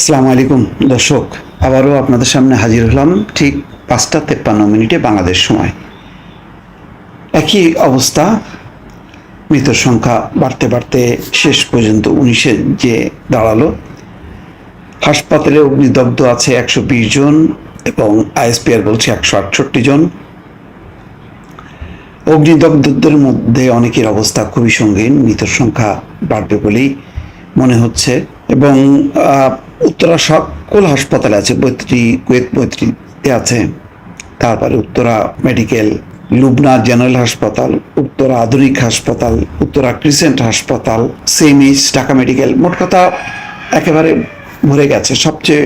আসসালামু আলাইকুম, দর্শক। আবারও আপনাদের সামনে হাজির হলাম ঠিক পাঁচটা তেপ্পান্ন মিনিটে বাংলাদেশ সময়। একই অবস্থা, মৃতের সংখ্যা বাড়তে বাড়তে শেষ পর্যন্ত উনিশে যে দাঁড়াল। হাসপাতালে অগ্নিদগ্ধ আছে একশো বিশ জন এবং আইএসপিআর বলছে একশো আটষট্টি জন। অগ্নিদগ্ধদের মধ্যে অনেকের অবস্থা খুবই সঙ্গীন, মৃতের সংখ্যা বাড়বে বলেই মনে হচ্ছে এবং উত্তরা সকল হাসপাতালে আছে বৈত্রী কুয়েত বৈত্রীতে আছে। তারপরে উত্তরা মেডিকেল, লুবনা জেনারেল হাসপাতাল, উত্তরা আধুনিক হাসপাতাল, উত্তরা ক্রিসেন্ট হাসপাতাল সেমিস ঢাকা মেডিকেল। মোট কথা একেবারে ভরে গেছে। সবচেয়ে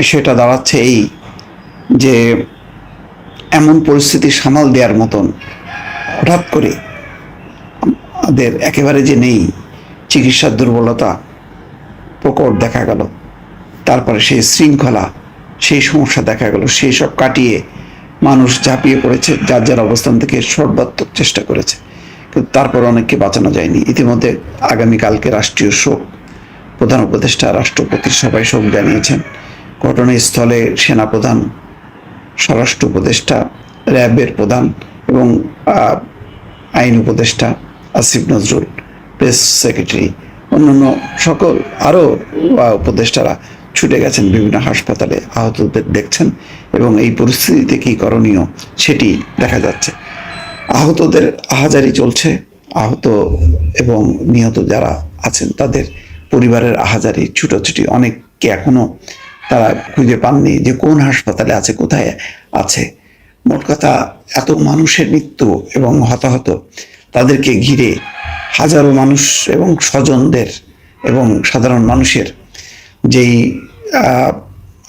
বিষয়টা দাঁড়াচ্ছে এই যে এমন পরিস্থিতি সামাল দেওয়ার মতন হঠাৎ করে আমাদের একেবারে যে নেই চিকিৎসার দুর্বলতা প্রকট দেখা গেল। তারপরে সেই শৃঙ্খলা, সেই সমস্যা দেখা গেল, সেই সব কাটিয়ে মানুষ ঝাঁপিয়ে পড়েছে, যার যার অবস্থান থেকে সর্বাত্মক চেষ্টা করেছে। কিন্তু তারপর অনেককে বাঁচানো যায়নি। ইতিমধ্যে আগামীকালকে রাষ্ট্রীয় শোক প্রধান উপদেষ্টা, রাষ্ট্রপতির সবাই শোক জানিয়েছেন। ঘটনাস্থলে সেনাপ্রধান, স্বরাষ্ট্র উপদেষ্টা, র্যাবের প্রধান এবং আইন উপদেষ্টা আসিফ নজরুল, প্রেস সেক্রেটারি অন্যান্য সকল আরও উপদেষ্টারা ছুটে গেছেন বিভিন্ন হাসপাতালে আহতদের দেখছেন এবং এই পরিস্থিতিতে কী করণীয় সেটি দেখা যাচ্ছে। আহতদের আহাজারি চলছে, আহত এবং নিহত যারা আছেন তাদের পরিবারের আহাজারি, ছুটোছুটি অনেককে এখনও তারা খুঁজে পাননি যে কোন হাসপাতালে আছে, কোথায় আছে। মোট কথা এত মানুষের মৃত্যু এবং হতাহত তাদেরকে ঘিরে হাজারো মানুষ এবং স্বজনদের এবং সাধারণ মানুষের যেই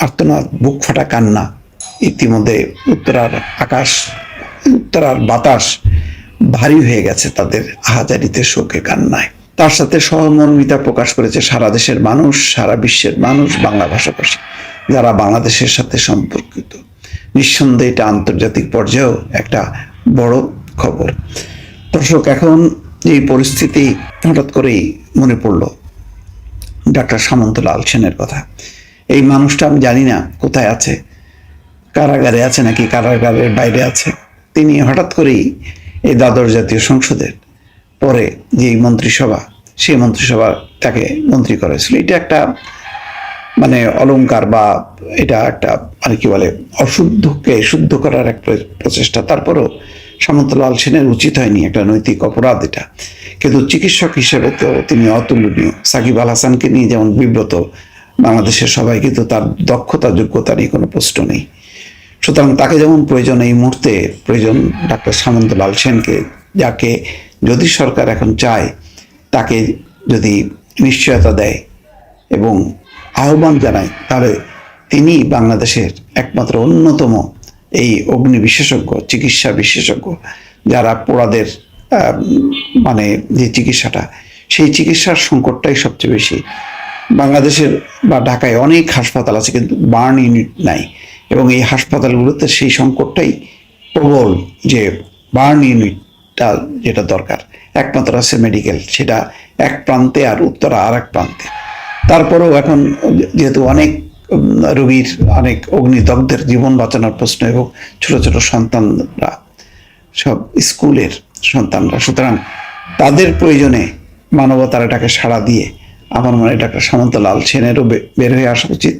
আর্তনাদ, বুক ফাটা কান্না, ইতিমধ্যে উত্তরার আকাশ, উত্তরার বাতাস ভারী হয়ে গেছে তাদের আহাজারিতে শোকে কান্নায়। তার সাথে সহমর্মিতা প্রকাশ করেছে সারা দেশের মানুষ, সারা বিশ্বের মানুষ, বাংলা ভাষাভাষী, যারা বাংলাদেশের সাথে সম্পর্কিত। নিঃসন্দেহে এটা আন্তর্জাতিক পর্যায়েও একটা বড় খবর। দর্শক, এখন এই পরিস্থিতি হঠাৎ করেই মনে পড়ল। ডাক্তার সামন্তলাল সেনের কথা। এই মানুষটা আমি জানি না কোথায় আছে। কারাগারে আছে নাকি কারাগারের বাইরে আছে। তিনি হঠাৎ করেই এই দ্বাদশ জাতীয় সংসদের পরে যে মন্ত্রিসভা সেই মন্ত্রিসভা তাকে মন্ত্রী করা হয়েছিল এটা একটা মানে অলংকার বা এটা একটা মানে কি বলে, অশুদ্ধকে শুদ্ধ করার একটা প্রচেষ্টা। তারপরও সামন্তলাল সেনের উচিত হয়নি, একটা নৈতিক অপরাধ এটা। কিন্তু চিকিৎসক হিসেবে তো তিনি অতুলনীয়। সাকিব আল হাসানকে নিয়ে যেমন বিব্রত বাংলাদেশের সবাই, কিন্তু তার দক্ষতা, যোগ্যতা নিয়ে কোনো প্রশ্ন নেই। সুতরাং তাকে যেমন প্রয়োজন এই মুহূর্তে, প্রয়োজন ডাক্তার সামন্তলাল সেনকে, যাকে যদি সরকার এখন চায়, তাকে যদি নিশ্চয়তা দেয় এবং আহ্বান জানায়, তাহলে তিনি বাংলাদেশের একমাত্র অন্যতম এই অগ্নি বিশেষজ্ঞ, চিকিৎসা বিশেষজ্ঞ যারা পোড়াদের মানে যে চিকিৎসাটা, সেই চিকিৎসার সংকটটাই সবচেয়ে বেশি। বাংলাদেশের বা ঢাকায় অনেক হাসপাতাল আছে কিন্তু বার্ন ইউনিট নাই এবং এই হাসপাতালগুলোতে সেই সংকটটাই প্রবল যে বার্ন ইউনিটটা যেটা দরকার। একমাত্র আছে মেডিকেল, সেটা এক প্রান্তে আর উত্তরা আর এক প্রান্তে। তারপরেও এখন যেহেতু অনেক রোগীর অনেক অগ্নিদগ্ধের জীবন বাঁচানোর প্রশ্ন এবং ছোট ছোট সন্তানরা, সব স্কুলের সন্তানরা। সুতরাং তাদের প্রয়োজনে মানবতার এটাকে সাড়া দিয়ে আমার মনে হয় ডাক্তার সামন্তলাল সেনেরও বের হয়ে আসা উচিত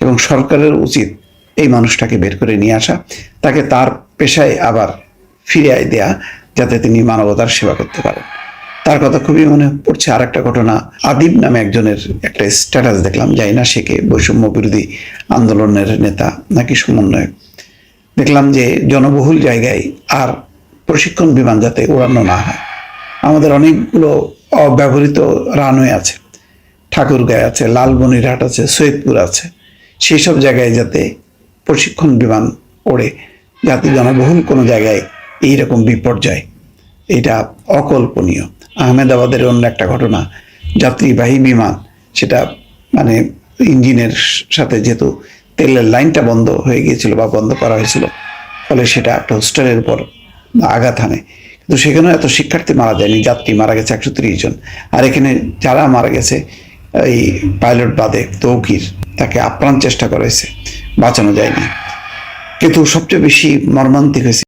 এবং সরকারের উচিত এই মানুষটাকে বের করে নিয়ে আসা। তাকে তার পেশায় আবার ফিরিয়ে দেয়া যাতে তিনি মানবতার সেবা করতে পারেন। তার কথা খুবই মনে পড়ছে আর একটা ঘটনা। আদিব নামে একজনের একটা স্ট্যাটাস দেখলাম যাই না সে বৈষম্য বিরোধী আন্দোলনের নেতা নাকি সমন্বয়ক। দেখলাম যে জনবহুল জায়গায় আর প্রশিক্ষণ বিমান যাতে উড়ানো না হয়। আমাদের অনেকগুলো অব্যবহৃত রানওয়ে আছে। ঠাকুরগাঁয় আছে, লালমনিরহাট আছে, সৈয়দপুর আছে। সেই সব জায়গায় যাতে প্রশিক্ষণ বিমান ওড়ে, যাতে জনবহুল কোনো জায়গায় এইরকম বিপর্যয়। এটা অকল্পনীয়। আহমেদাবাদের অন্য একটা ঘটনা যাত্রীবাহী বিমান, সেটা মানে ইঞ্জিনের সাথে যেহেতু তেলের লাইনটা বন্ধ হয়ে গিয়েছিল বা বন্ধ করা হয়েছিল, ফলে সেটা একটা হোস্টেলের উপর আঘাত হানে। কিন্তু সেখানেও এত শিক্ষার্থী মারা যায়নি, যাত্রী মারা গেছে একশো তিরিশ জন। আর এখানে যারা মারা গেছে, এই পাইলট বাদে তৌকির, তাকে আপ্রাণ চেষ্টা করেছে বাঁচানো যায়নি। কিন্তু সবচেয়ে বেশি মর্মান্তিক হয়েছে